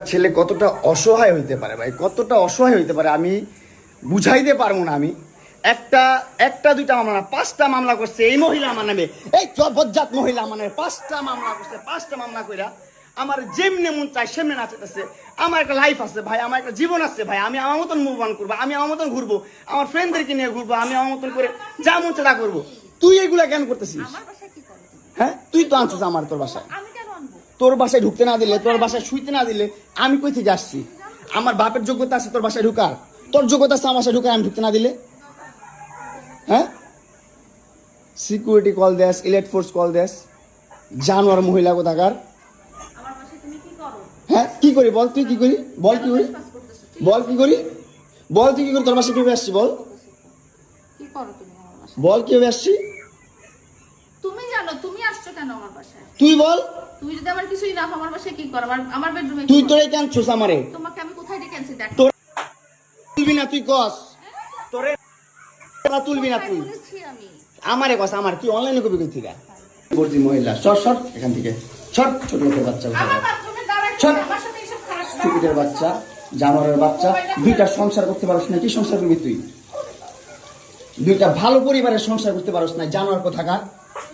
ছেলে কতটা অসহায় হইতে পারে ভাই? কতটা অসহায় হইতে পারে আমি বুঝাইতে পারব না আমি। একটা একটা দুইটা মামলা না পাঁচটা মামলা করছে এই মহিলা আমার নামে। এই বজ্জাত মহিলা আমার নামে পাঁচটা মামলা করছে পাঁচটা মামলা কইরা। আমার যেমনে মন চায় সেমনে নাচতেছে আমার একটা লাইফ আছে ভাই আমার একটা জীবন আছে ভাই। আমি আমার মতন মুভ অন করব আমি আমার মতন ঘুরবো আমার ফ্রেন্ডদেরকে নিয়ে ঘুরবো আমি আমার মতন করে যা মন চায় তা করব। তুই এগুলা কেন করতেছিস? আমার বাসায় কি করো? হ্যাঁ? তুই তো আনছিস আমার তোর বাসায়। তোর বাসায় ঢুকতে না দিলে তোর বাসায় শুইতে না দিলে আমি কই থেকে আসছি? আমার বাপের যোগ্যতা আছে তোর বাসায় ঢুকার। তোর যোগ্যতা আছে আমার বাসায় ঢুকার আমি ঢুকতে না দিলে? হ্যাঁ? সিকিউরিটি কল দেস ইলেট ফোর্স কল দেস। জানোয়ার মহিলা কোথাকার? হ্যাঁ কি করি বল তুই কি করি? বল কি করি? বল কি করি? বল তুই কি করি তোর বাসায় কীভাবে আসছি বল? বল কীভাবে আসছি? তুমি জানো তুমি আসছো কেন আমার বাসায়? তুই বল। তুমি যদি আমার কিছুই না আমার বাসায় কি করো? আমার আমার বেডরুমে তুই তোরে কেন ছুস আমারে? তোমাকে আমি কোথায় ডেকে আনছি দেখ। তোর তুলবি না তুই কস। তোরে তুলবি না তুই। আমারে কথা আমার। কি অনলাইনে কবি কই থেকে বর্জি মহিলা। শর্ট শর্ট এখান থেকে। শর্ট ছোট লোকের বাচ্চা। স্টুপিডের বাচ্চা জানোয়ারের বাচ্চা। দুইটা সংসার করতে পারছ না কি সংসার করবি তুই? দুইটা ভালো পরিবারের সংসার করতে পারছ না জানোয়ার কোথাকার?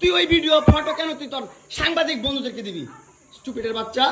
তুই ওই ভিডিও ফটো কেন তুই তোর সাংবাদিক বন্ধুদেরকে দিবি? স্টুপিটের বাচ্চা।